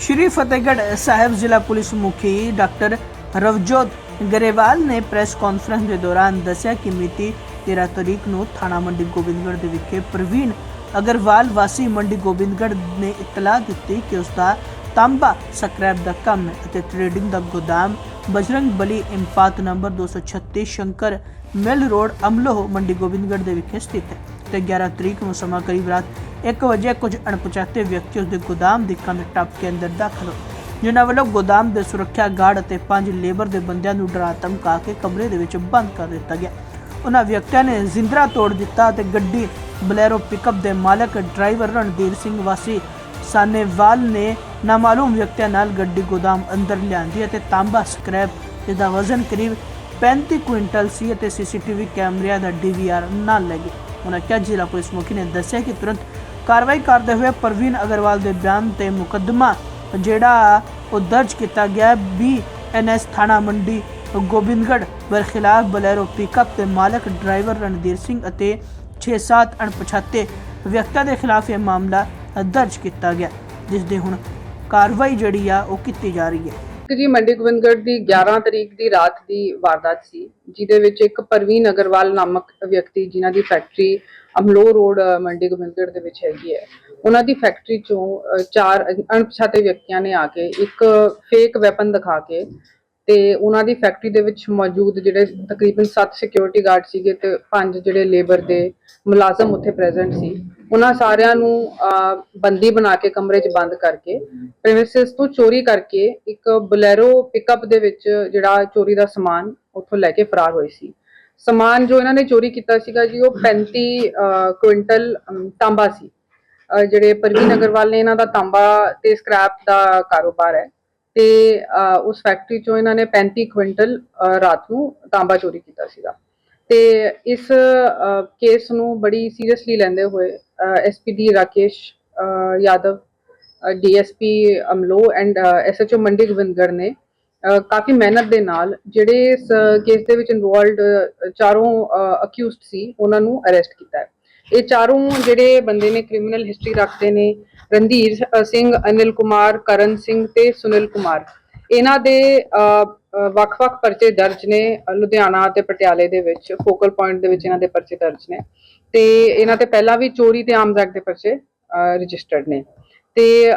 ਸ਼੍ਰੀ ਫਤਿਹਗੜ੍ਹ ਸਾਹਿਬ ਜ਼ਿਲ੍ਹਾ ਪੁਲਿਸ ਮੁਖੀ ਡਾਕਟਰ ਰਵਜੋਤ ਗਰੇਵਾਲ ਨੇ ਪ੍ਰੈਸ ਕਾਨਫਰੰਸ ਦੇ ਦੌਰਾਨ ਦੱਸਿਆ ਕਿ ਮਿਤੀ 13 ਤਰੀਕ ਨੂੰ ਥਾਣਾ ਮੰਡੀ ਗੋਬਿੰਦਗੜ੍ਹ ਦੇ ਵਿਖੇ ਪ੍ਰਵੀਨ ਅਗਰਵਾਲ ਵਾਸੀ ਮੰਡੀ ਗੋਬਿੰਦਗੜ੍ਹ ਨੇ ਇਤਲਾਹ ਦਿੱਤੀ ਕਿ ਉਸ ਦਾ ਤਾਂਬਾ, ਸਕ੍ਰੈਪ ਦਾ ਕੰਮ ਹੈ ਅਤੇ ਟ੍ਰੇਡਿੰਗ ਦਾ ਗੋਦਾਮ, Bajrang Bali ਇੰਪਾਤ number 236 Shankar mill road, Amloh, Mandi Gobindgarh ਦੇ ਵਿਖੇ ਸਥਿਤ ਹੈ। ਤੇ 11 ਤਰੀਕ ਨੂੰ ਸਮਾਂ ਕਰੀਬ ਰਾਤ 1 ਵਜੇ ਕੁਝ ਅਣਪਛਾਤੇ ਵਿਅਕਤੀ ਉਸ ਦੇ ਗੋਦਾਮ ਦੀ ਕੰਧ ਟੱਪ ਕੇ ਅੰਦਰ ਦਾਖਲ ਹੋਏ, ਜਿਨ੍ਹਾਂ ਵੱਲੋਂ ਗੋਦਾਮ ਦੇ ਸੁਰੱਖਿਆ ਗਾਰਡ ਅਤੇ ਪੰਜ ਲੇਬਰ ਦੇ ਬੰਦਿਆਂ ਨੂੰ ਡਰਾ ਧਮਕਾ ਕੇ ਕਮਰੇ ਦੇ ਵਿੱਚ ਬੰਦ ਕਰ ਦਿੱਤਾ ਗਿਆ। ਉਹਨਾਂ ਵਿਅਕਤੀਆਂ ਨੇ ਜ਼ਿੰਦਰਾ ਤੋੜ ਦਿੱਤਾ ਤੇ ਗੱਡੀ ਬਲੈਰੋ ਪਿਕਅਪ ਦੇ ਮਾਲਕ ਡਰਾਈਵਰ ਰਣਧੀਰ ਸਿੰਘ ਵਾਸੀ ਸਾਨੇਵਾਲ ਨੇ ਨਾਮਾਲੂਮ ਵਿਅਕਤੀਆਂ ਨਾਲ ਗੱਡੀ ਗੋਦਾਮ ਅੰਦਰ ਲਿਆਂਦੀ ਅਤੇ ਤਾਂਬਾ ਸਕ੍ਰੈਪ ਜਿਹਦਾ ਵਜ਼ਨ ਕਰੀਬ 35 ਕੁਇੰਟਲ ਸੀ ਅਤੇ ਸੀਸੀਟੀਵੀ ਕੈਮਰਿਆਂ ਦਾ ਡੀਵੀਆਰ ਨਾਲ ਲੈ ਗਏ ਉਹਨਾਂ ਕਿਹਾ, ਜ਼ਿਲ੍ਹਾ ਪੁਲਿਸ ਮੁਖੀ ਨੇ ਦੱਸਿਆ ਕਿ ਤੁਰੰਤ ਕਾਰਵਾਈ ਕਰਦੇ ਹੋਏ ਪ੍ਰਵੀਨ ਅਗਰਵਾਲ ਦੇ ਬਿਆਨ ਤੇ ਮੁਕੱਦਮਾ ਜਿਹੜਾ ਉਹ ਦਰਜ ਕੀਤਾ ਗਿਆ ਬੀ ਐਨਐਸ ਥਾਣਾ ਮੰਡੀ, ਗੋਬਿੰਦਗੜ੍ਹ ਬਰਖਿਲਾਫ ਬਲੈਰੋ ਪਿਕਅਪ ਦੇ ਮਾਲਕ ਡਰਾਈਵਰ ਰਣਧੀਰ ਸਿੰਘ ਅਤੇ 6-7 ਅਣਪਛਾਤੇ ਵਿਅਕਤੀਆਂ ਦੇ ਖਿਲਾਫ ਇਹ ਮਾਮਲਾ ਦਰਜ ਕੀਤਾ ਗਿਆ, ਜਿਸ ਦੇ ਹੁਣ ਕਾਰਵਾਈ ਜਿਹੜੀ ਆ ਉਹ ਕੀਤੀ ਜਾ ਰਹੀ ਹੈ। ਇੱਕ ਜੀ ਮੰਡੀ ਗੋਬਿੰਦਗੜ੍ਹ ਦੀ 11 ਤਰੀਕ ਦੀ ਰਾਤ ਦੀ ਵਾਰਦਾਤ ਸੀ, ਜਿਹਦੇ ਵਿੱਚ ਇੱਕ ਪਰਵੀਨ ਅਗਰਵਾਲ ਨਾਮਕ ਵਿਅਕਤੀ ਜਿਨ੍ਹਾਂ ਦੀ ਫੈਕਟਰੀ ਅਮਲੋ ਰੋਡ ਮੰਡੀ ਗੋਬਿੰਦਗੜ੍ਹ ਦੇ ਵਿੱਚ ਹੈਗੀ ਹੈ। ਉਹਨਾਂ ਦੀ ਫੈਕਟਰੀ ਚੋਂ ਚਾਰ ਅਣਪਛਾਤੇ ਵਿਅਕਤੀਆਂ ਨੇ ਆ ਕੇ ਇੱਕ ਫੇਕ ਵੈਪਨ ਦਿਖਾ ਕੇ ਤੇ ਉਹਨਾਂ ਦੀ ਫੈਕਟਰੀ ਦੇ ਵਿੱਚ ਮੌਜੂਦ ਜਿਹੜੇ ਤਕਰੀਬਨ 7 ਸਿਕਿਉਰਿਟੀ ਗਾਰਡ ਸੀਗੇ ਤੇ ਪੰਜ ਜਿਹੜੇ ਲੇਬਰ ਦੇ ਮੁਲਾਜ਼ਮ ਉੱਥੇ ਪ੍ਰੈਜ਼ੈਂਟ ਸੀ। ਉਹਨਾਂ ਸਾਰਿਆਂ ਨੂੰ ਬੰਦੀ ਬਣਾ ਕੇ ਕਮਰੇ 'ਚ ਬੰਦ ਕਰਕੇ ਪ੍ਰੈਮਿਸਿਸ ਤੋਂ ਚੋਰੀ ਕਰਕੇ ਇੱਕ ਬਲੈਰੋ ਪਿਕਅਪ ਦੇ ਵਿੱਚ ਜਿਹੜਾ ਚੋਰੀ ਦਾ ਸਮਾਨ ਉੱਥੋਂ ਲੈ ਕੇ ਫਰਾਰ ਹੋਏ ਸੀ। ਸਮਾਨ ਜੋ ਇਹਨਾਂ ਨੇ ਚੋਰੀ ਕੀਤਾ ਸੀਗਾ ਜੀ, ਉਹ 35 ਕੁਇੰਟਲ ਤਾਂਬਾ ਸੀ। ਜਿਹੜੇ ਪ੍ਰਵੀਨ ਅਗਰਵਾਲ ਨੇ ਇਹਨਾਂ ਦਾ ਤਾਂਬਾ ਤੇ ਸਕ੍ਰੈਪ ਦਾ ਕਾਰੋਬਾਰ ਹੈ। ਤੇ ਉਸ ਫੈਕਟਰੀ ਚੋਂ ਇਹਨਾਂ ਨੇ 35 ਕੁਇੰਟਲ ਰਾਤ ਨੂੰ ਤਾਂਬਾ ਚੋਰੀ ਕੀਤਾ ਸੀਗਾ। ਤੇ ਇਸ ਕੇਸ ਨੂੰ ਬੜੀ ਸੀਰੀਅਸਲੀ ਲੈਂਦੇ ਹੋਏ SPD Rakesh uh, Yadav DSP Amloh and SHO Mandi Gobindgarh ਨੇ ਕਾਫੀ ਮਿਹਨਤ ਦੇ ਨਾਲ ਜਿਹੜੇ ਇਸ ਕੇਸ ਦੇ ਵਿੱਚ ਇਨਵੋਲਡ ਚਾਰੋਂ ਅਕਿਊਜ਼ਡ ਸੀ ਉਹਨਾਂ ਨੂੰ ਅਰੈਸਟ ਕੀਤਾ ਹੈ। ਇਹ ਚਾਰੋਂ ਜਿਹੜੇ ਬੰਦੇ ਨੇ ਕ੍ਰਿਮੀਨਲ ਹਿਸਟਰੀ ਰੱਖਦੇ ਨੇ, ਰਣਧੀਰ ਸਿੰਘ, ਅਨਿਲ ਕੁਮਾਰ, ਕਰਨ ਸਿੰਘ ਤੇ ਸੁਨੀਲ ਕੁਮਾਰ। ਇਹਨਾਂ ਦੇ ਵੱਖ-ਵੱਖ ਪਰਚੇ ਦਰਜ ਨੇ ਲੁਧਿਆਣਾ ਤੇ ਪਟਿਆਲੇ ਦੇ ਵਿੱਚ ਫੋਕਲ ਪੁਆਇੰਟ ਦੇ ਵਿੱਚ ਇਹਨਾਂ ਦੇ ਪਰਚੇ ਦਰਜ ਨੇ। ਤੇ ਇਹਨਾਂ ਤੇ ਪਹਿਲਾਂ ਵੀ ਚੋਰੀ ਤੇ ਆਮ ਐਕਟ ਦੇ ਪਰਚੇ ਰਜਿਸਟਰਡ ਨੇ। ਤੇ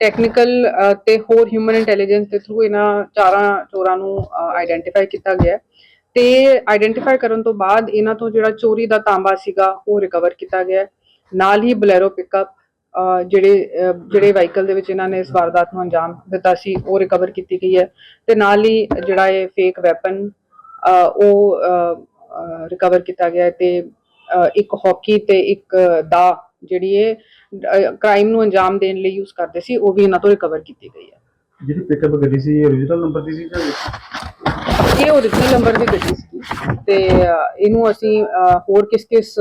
ਟੈਕਨੀਕਲ ਤੇ ਹੋਰ ਹਿਊਮਨ ਇੰਟੈਲੀਜੈਂਸ ਦੇ ਥਰੂ ਇਹਨਾਂ ਚਾਰਾਂ ਚੋਰਾਂ ਨੂੰ ਆਈਡੈਂਟੀਫਾਈ ਕੀਤਾ ਗਿਆ। ਤੇ ਆਈਡੈਂਟੀਫਾਈ ਕਰਨ ਤੋਂ ਬਾਅਦ ਇਹਨਾਂ ਤੋਂ ਜਿਹੜਾ ਚੋਰੀ ਦਾ ਤਾਂਬਾ ਸੀਗਾ ਉਹ ਰਿਕਵਰ ਕੀਤਾ ਗਿਆ ਨਾਲ ਹੀ ਬਲੈਰੋ ਪਿਕਅਪ ਜਿਹੜੇ ਜਿਹੜੇ ਵਹੀਕਲ ਦੇ ਵਿੱਚ ਇਹਨਾਂ ਨੇ ਇਸ ਵਾਰਦਾਤ ਨੂੰ ਅੰਜਾਮ ਦਿੱਤਾ ਸੀ, ਉਹ ਰਿਕਵਰ ਕੀਤੀ ਗਈ ਹੈ। ਤੇ ਨਾਲ ਹੀ ਜਿਹੜਾ ਇਹ ਫੇਕ ਵੈਪਨ ਉਹ ਰਿਕਵਰ ਕੀਤਾ ਗਿਆ ਤੇ ਇੱਕ ਹਾਕੀ ਤੇ ਇੱਕ ਦਾ ਜਿਹੜੀ ਇਹ ਕ੍ਰਾਈਮ ਨੂੰ ਅੰਜਾਮ ਦੇਣ ਲਈ ਯੂਜ਼ ਕਰਦੇ ਸੀ, ਉਹ ਵੀ ਇਹਨਾਂ ਤੋਂ ਰਿਕਵਰ ਕੀਤੀ ਗਈ ਹੈ। ਜਿਹੜੀ ਪਿਕਅਪ ਗੱਡੀ ਸੀ, ਇਹ origignal ਨੰਬਰ ਦੀ ਸੀ ਜਾਂ ਇਹ ਓਰੀਜਨਲ ਨੰਬਰ ਦੀ ਗੱਡੀ ਸੀ ਤੇ ਇਹਨੂੰ ਅਸੀਂ ਹੋਰ ਕਿਸ ਕਿਸ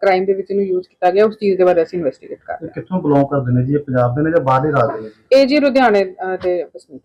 ਕ੍ਰਾਈਮ ਦੇ ਵਿੱਚ ਇਹਨੂੰ ਯੂਜ਼ ਕੀਤਾ ਗਿਆ ਉਸ ਚੀਜ਼ ਦੇ ਬਾਰੇ ਅਸੀਂ ਇਨਵੈਸਟੀਗੇਟ ਕਰ ਰਹੇ ਕਿੱਥੋਂ ਬਿਲੋਂਗ ਕਰਦੇ ਨੇ ਜੀ? ਇਹ ਪੰਜਾਬ ਦੇ ਨੇ ਜਾਂ ਬਾਹਰਲੇ ਰਾਜ ਦੇ ਨੇ ਇਹ ਜੀ ਲੁਧਿਆਣੇ ਦੇ ਵਸਨੀਕ